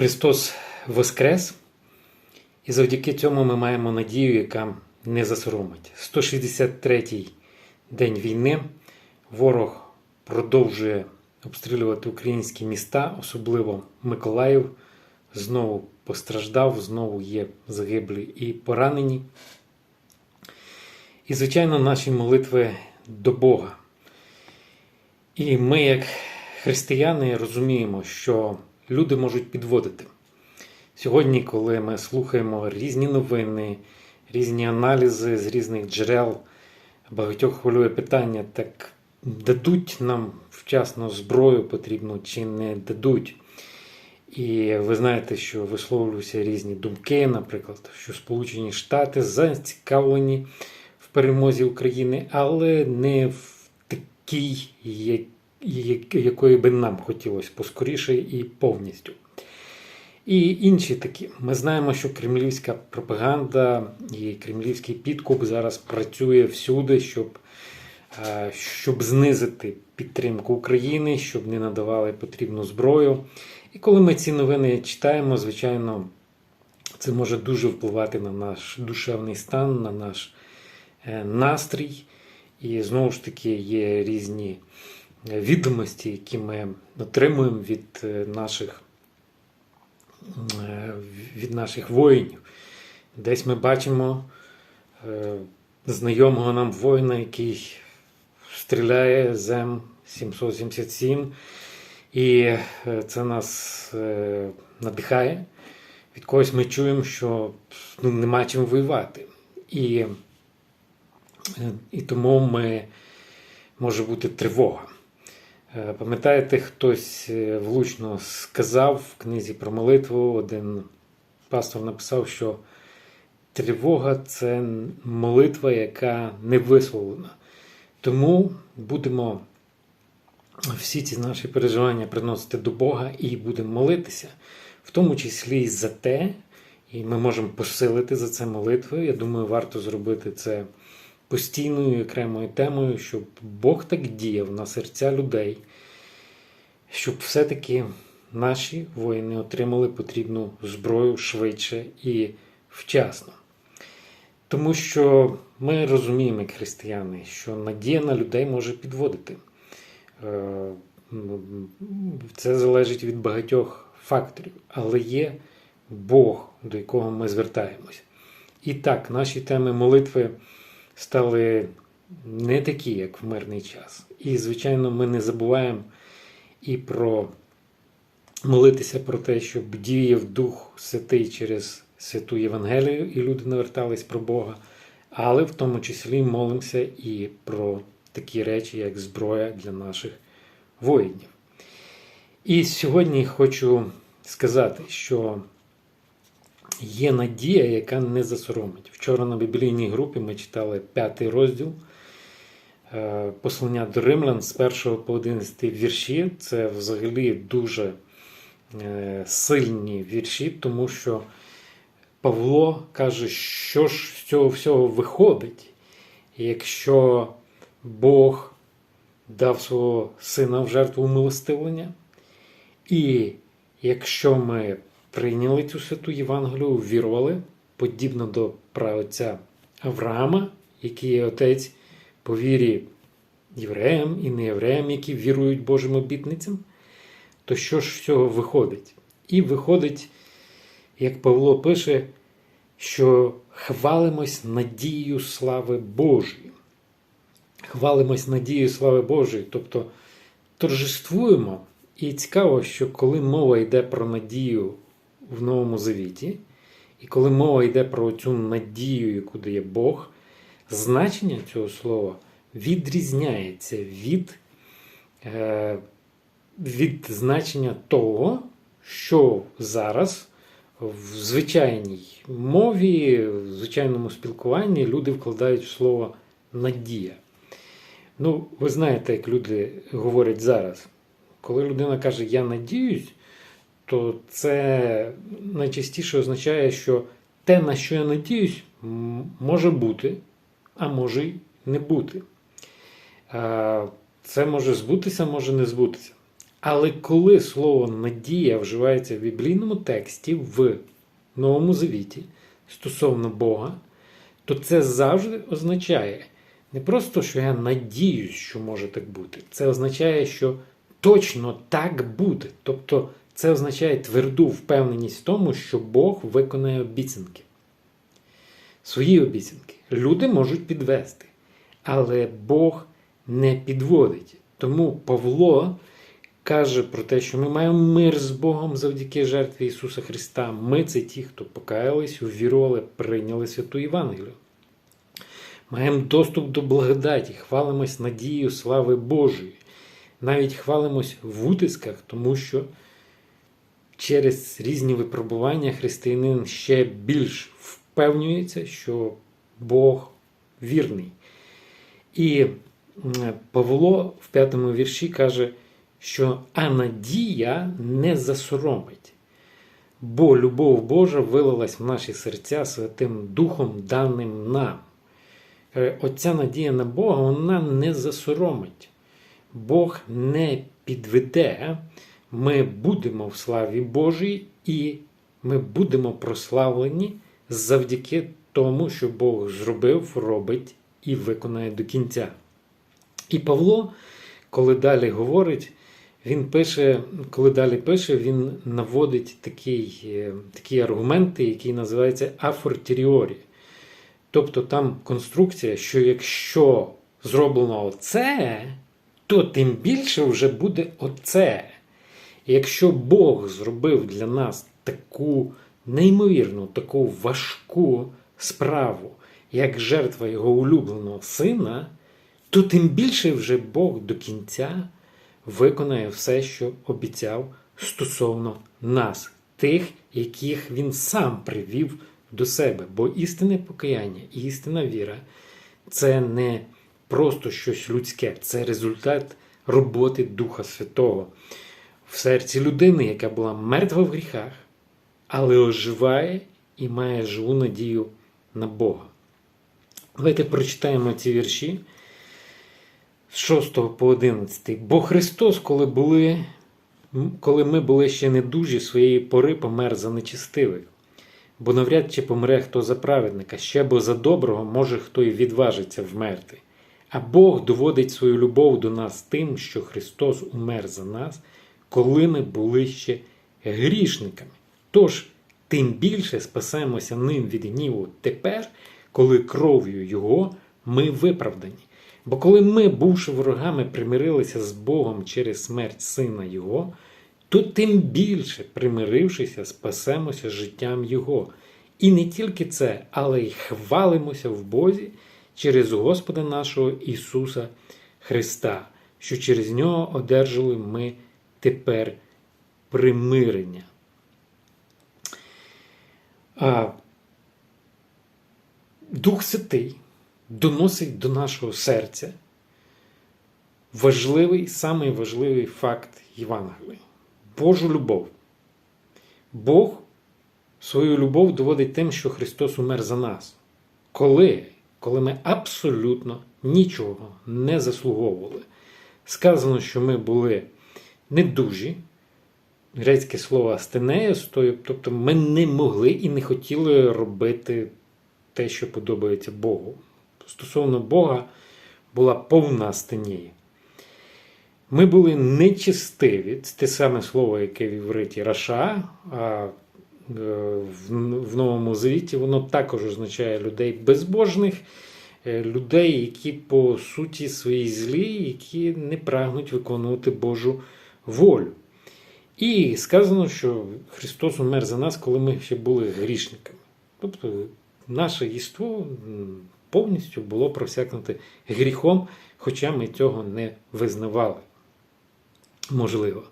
Христос Воскрес, і завдяки цьому ми маємо надію, яка не засоромить. 163-й день війни. Ворог продовжує обстрілювати українські міста, особливо Миколаїв. Знову постраждав, знову є загиблі і поранені. І, звичайно, наші молитви до Бога. І ми, як християни, розуміємо, що люди можуть підводити. Сьогодні, коли ми слухаємо різні новини, різні аналізи з різних джерел, багатьох хвилює питання, так дадуть нам вчасно зброю потрібну чи не дадуть. І ви знаєте, що висловлюються різні думки, наприклад, що Сполучені Штати зацікавлені в перемозі України, але не в такій, як- якої би нам хотілося поскоріше і повністю. І інші такі. Ми знаємо, що кремлівська пропаганда і кремлівський підкуп зараз працює всюди, щоб, е, щоб знизити підтримку України, щоб не надавали потрібну зброю. І коли ми ці новини читаємо, звичайно, це може дуже впливати на наш душевний стан, на наш е, настрій. І знову ж таки є різні відомості, які ми отримуємо від е, наших, е, від наших воїнів. Десь ми бачимо е, знайомого нам воїна, який стріляє з М777. І це нас надихає. Від когось ми чуємо, що ну, нема чим воювати. І, і тому ми, може бути тривога. Е, Пам'ятаєте, хтось е, влучно сказав в книзі про молитву, один пастор написав, що тривога це молитва, яка не висловлена. Тому будемо всі ці наші переживання приносити до Бога і будемо молитися, в тому числі і за те, і ми можемо посилити за це молитви. Я думаю, варто зробити це постійною окремою темою, щоб Бог так діяв на серця людей, щоб все-таки наші воїни отримали потрібну зброю швидше і вчасно. Тому що ми розуміємо, християни, що надія на людей може підводити. Е, Це залежить від багатьох факторів, але є Бог, до якого ми звертаємося. І так, наші теми молитви стали не такі, як в мирний час. І, звичайно, ми не забуваємо і про молитися про те, щоб діяв Дух Святий через святу Євангелію, і люди навертались про Бога, але в тому числі молимося і про такі речі, як зброя для наших воїнів. І сьогодні хочу сказати, що є надія, яка не засоромить. Вчора на біблійній групі ми читали п'ятий розділ е, послання до Римлян з 1 по 11 вірші. Це взагалі дуже е, сильні вірші, тому що Павло каже, що ж з цього всього виходить, якщо Бог дав свого сина в жертву милостивлення, і якщо ми прийняли цю святу Євангелію, вірували, подібно до праотця Авраама, який є отець по вірі євреям і неєвреям, які вірують Божим обітницям, то що ж з цього виходить? І виходить, як Павло пише, що хвалимось надією слави Божої. Хвалимось надією слави Божої, тобто торжествуємо. І цікаво, що коли мова йде про надію в Новому Завіті, і коли мова йде про цю надію, яку дає Бог, значення цього слова відрізняється від, е, від значення того, що зараз в звичайній мові, в звичайному спілкуванні люди вкладають в слово надія. Ну, ви знаєте, як люди говорять зараз. Коли людина каже Я надіюсь, то це найчастіше означає, що те, на що я надіюсь, може бути, а може й не бути. Це може збутися, може не збутися. Але коли слово надія вживається в біблійному тексті в Новому Завіті стосовно Бога, то це завжди означає не просто, що я надіюсь, що може так бути. Це означає, що точно так буде. Тобто це означає тверду впевненість в тому, що Бог виконає обіцянки. Свої обіцянки. Люди можуть підвести, але Бог не підводить. Тому Павло каже про те, що ми маємо мир з Богом завдяки жертві Ісуса Христа. Ми це ті, хто покаялись, увірували, прийняли святу Євангелію. Маємо доступ до благодаті, хвалимось надією слави Божої. Навіть хвалимось в утисках, тому що через різні випробування християнин ще більш впевнюється, що Бог вірний. І Павло в п'ятому вірші каже, що а надія не засоромить, бо любов Божа вилилась в наші серця Святим Духом, даним нам. Оця надія на Бога вона не засоромить. Бог не підведе, ми будемо в славі Божій і ми будемо прославлені завдяки тому, що Бог зробив, робить і виконає до кінця. І Павло, коли далі говорить, він пише, коли далі пише, він наводить такий, е, такі аргументи, які називаються афортіріорі. Тобто там конструкція, що якщо зроблено оце, то тим більше вже буде оце. Якщо Бог зробив для нас таку неймовірну, таку важку справу, як жертва його улюбленого сина, то тим більше вже Бог до кінця виконає все, що обіцяв стосовно нас, тих, яких він сам привів до себе. Бо істинне покаяння і істинна віра це не просто щось людське, це результат роботи Духа Святого в серці людини, яка була мертва в гріхах, але оживає і має живу надію на Бога. Давайте прочитаємо ці вірші з 6 по 11. Бо Христос, коли були, коли ми були ще недужі своєї пори, помер за нечистивих. Бо навряд чи помре хто за праведника, ще бо за доброго може хто й відважиться вмерти. А Бог доводить свою любов до нас тим, що Христос умер за нас, коли ми були ще грішниками. Тож, тим більше спасемося ним від гніву тепер, коли кров'ю Його ми виправдані. Бо коли ми, бувши ворогами, примирилися з Богом через смерть Сина Його, то тим більше, примирившися, спасемося життям Його. І не тільки це, але й хвалимося в Бозі через Господа нашого Ісуса Христа, що через Нього одержали ми тепер примирення. А Дух Святий доносить до нашого серця важливий, самий важливий факт Євангелія. Божу любов. Бог свою любов доводить тим, що Христос умер за нас. Коли? Коли ми абсолютно нічого не заслуговували. Сказано, що ми були недужі, грецьке слово астенеєс, тобто ми не могли і не хотіли робити те, що подобається Богу. Стосовно Бога була повна астенія. Ми були нечистиві, це те саме слово, яке в івриті раша, а в Новому Завіті воно також означає людей безбожних, людей, які по суті своїй злі, які не прагнуть виконувати Божу волю. І сказано, що Христос умер за нас, коли ми ще були грішниками. Тобто наше єство повністю було просякнуте гріхом, хоча ми цього не визнавали. Можливо.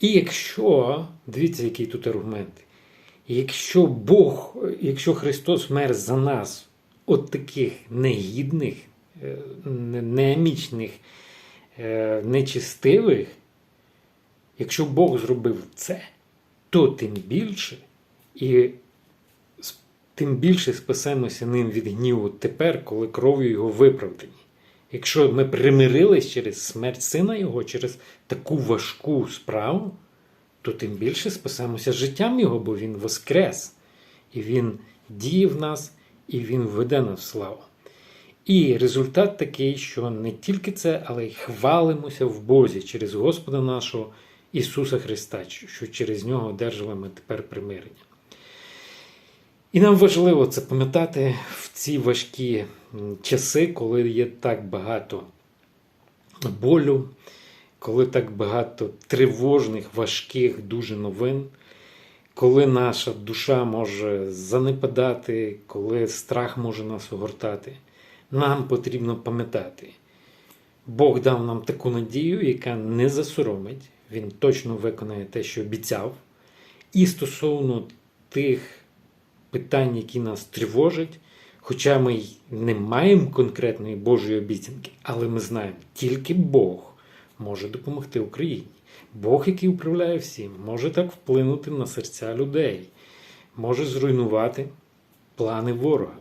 І якщо, дивіться, який тут аргумент, якщо Бог, якщо Христос вмер за нас, от таких негідних, неамічних, нечистивих, якщо Бог зробив це, то тим більше і тим більше спасемося ним від гніву тепер, коли кров'ю його виправдані. Якщо ми примирились через смерть сина Його, через таку важку справу, то тим більше спасемося життям Його, бо Він воскрес. І Він діє в нас, і Він веде нас в славу. І результат такий, що не тільки це, але й хвалимося в Бозі через Господа нашого Ісуса Христа, що через нього одержуємо ми тепер примирення. І нам важливо це пам'ятати в ці важкі часи, коли є так багато болю, коли так багато тривожних, важких дуже новин, коли наша душа може занепадати, коли страх може нас огортати. Нам потрібно пам'ятати. Бог дав нам таку надію, яка не засоромить. Він точно виконає те, що обіцяв. І стосовно тих питань, які нас тривожать, хоча ми й не маємо конкретної Божої обіцянки, але ми знаємо, тільки Бог може допомогти Україні. Бог, який управляє всім, може так вплинути на серця людей, може зруйнувати плани ворога.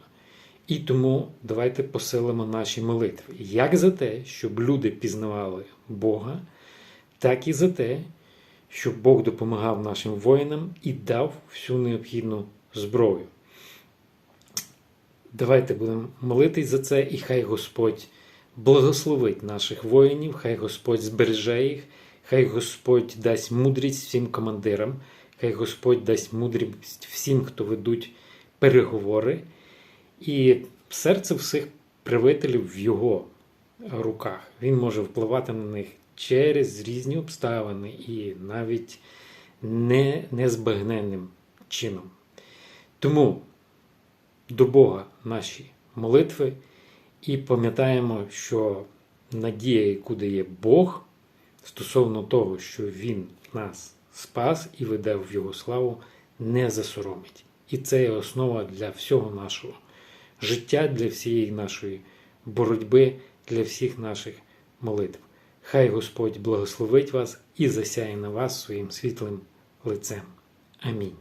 І тому давайте посилимо наші молитви як за те, щоб люди пізнавали Бога, так і за те, щоб Бог допомагав нашим воїнам і дав всю необхідну зброю. Давайте будемо молитись за це, і хай Господь благословить наших воїнів, хай Господь збереже їх, хай Господь дасть мудрість всім командирам, хай Господь дасть мудрість всім, хто ведуть переговори, і серце всіх правителів в його руках. Він може впливати на них через різні обставини і навіть не, незбагненним чином. Тому до Бога наші молитви і пам'ятаємо, що надія, яку дає Бог стосовно того, що Він нас спас і веде в Його славу, не засоромить. І це є основа для всього нашого життя, для всієї нашої боротьби, для всіх наших молитв. Хай Господь благословить вас і засяє на вас своїм світлим лицем. Амінь.